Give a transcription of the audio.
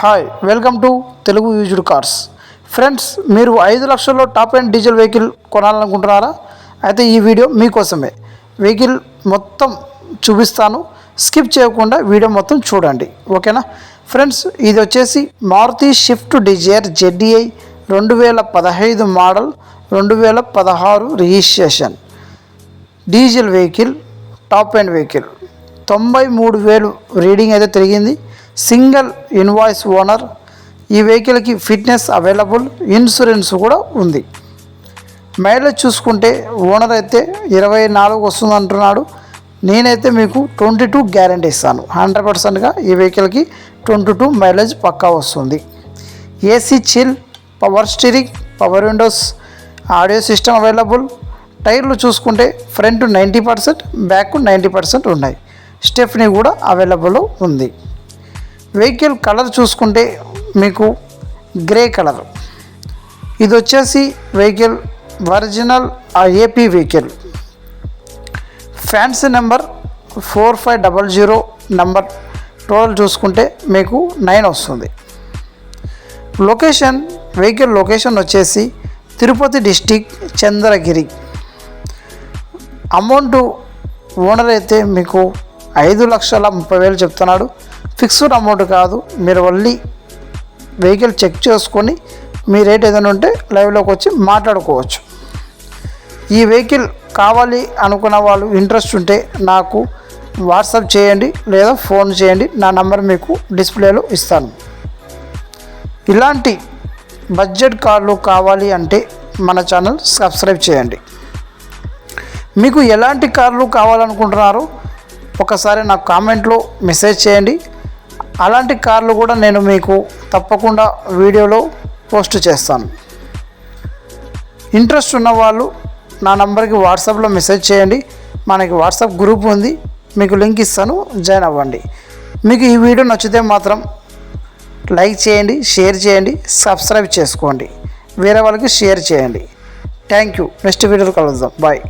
Hi welcome to Telugu used cars friends మీరు ఐదు లక్షల్లో టాప్ అండ్ డీజిల్ వెహికల్ కొనాలనుకుంటున్నారా? అయితే ఈ వీడియో మీకోసమే. వెహికల్ మొత్తం చూపిస్తాను. స్కిప్ చేయకుండా వీడియో మొత్తం చూడండి. ఓకేనా? ఫ్రెండ్స్ ఇది వచ్చేసి మారుతి షిఫ్ట్ డిజైర్ జెడ్డిఐ రెండు వేల పదహైదు మోడల్ రెండు వేల పదహారు registration. Diesel vehicle top end vehicle. తొంభై మూడు వేలు రీడింగ్ అయితే తిరిగింది. Single invoice owner. ఈ వెహికల్కి ఫిట్నెస్ అవైలబుల్ ఇన్సూరెన్స్ కూడా ఉంది. మైలేజ్ చూసుకుంటే ఓనర్ అయితే ఇరవై నాలుగు వస్తుంది అంటున్నాడు. నేనైతే మీకు ట్వంటీ టూ గ్యారంటీ ఇస్తాను. హండ్రెడ్ పర్సెంట్గా ఈ వెహికల్కి ట్వంటీ టూ మైలేజ్ పక్కా వస్తుంది. AC chill power steering power windows audio system available. టైర్లు చూసుకుంటే front ninety percent back ninety percent ఉన్నాయి. స్టెఫ్నీ కూడా అవైలబుల్ ఉంది. వెహికల్ కలర్ చూసుకుంటే మీకు గ్రే కలర్. ఇది వచ్చేసి vehicle original AP vehicle. Fancy number four five double zero number total చూసుకుంటే మీకు నైన్ వస్తుంది. లొకేషన్ వెహికల్ లొకేషన్ వచ్చేసి Tirupati district Chandragiri. Amount owner అయితే మీకు ఐదు లక్షల ముప్పై వేలు చెప్తున్నాడు. ఫిక్స్డ్ అమౌంట్ కాదు. మీరు మళ్ళీ వెహికల్ చెక్ చేసుకొని మీ రేట్ ఏదైనా ఉంటే లైవ్లోకి వచ్చి మాట్లాడుకోవచ్చు. ఈ వెహికల్ కావాలి అనుకున్న వాళ్ళు ఇంట్రెస్ట్ ఉంటే నాకు వాట్సాప్ చేయండి లేదా ఫోన్ చేయండి. నా నంబర్ మీకు డిస్ప్లేలో ఇస్తాను. ఇలాంటి బడ్జెట్ కార్లు కావాలి అంటే మన ఛానల్ సబ్స్క్రైబ్ చేయండి. మీకు ఎలాంటి కార్లు కావాలనుకుంటున్నారో? ఒకసారి నాకు కామెంట్లో మెసేజ్ చేయండి. అలాంటి కార్లు కూడా నేను మీకు తప్పకుండా వీడియోలో పోస్ట్ చేస్తాను. ఇంట్రెస్ట్ ఉన్న వాళ్ళు నా నంబర్కి వాట్సాప్లో మెసేజ్ చేయండి. మనకి వాట్సాప్ గ్రూప్ ఉంది. మీకు లింక్ ఇస్తాను. జాయిన్ అవ్వండి. మీకు ఈ వీడియో నచ్చితే మాత్రం లైక్ చేయండి షేర్ చేయండి సబ్స్క్రైబ్ చేసుకోండి. వేరే వాళ్ళకి షేర్ చేయండి. Thank you. నెక్స్ట్ వీడియోలో కలుద్దాం. బాయ్.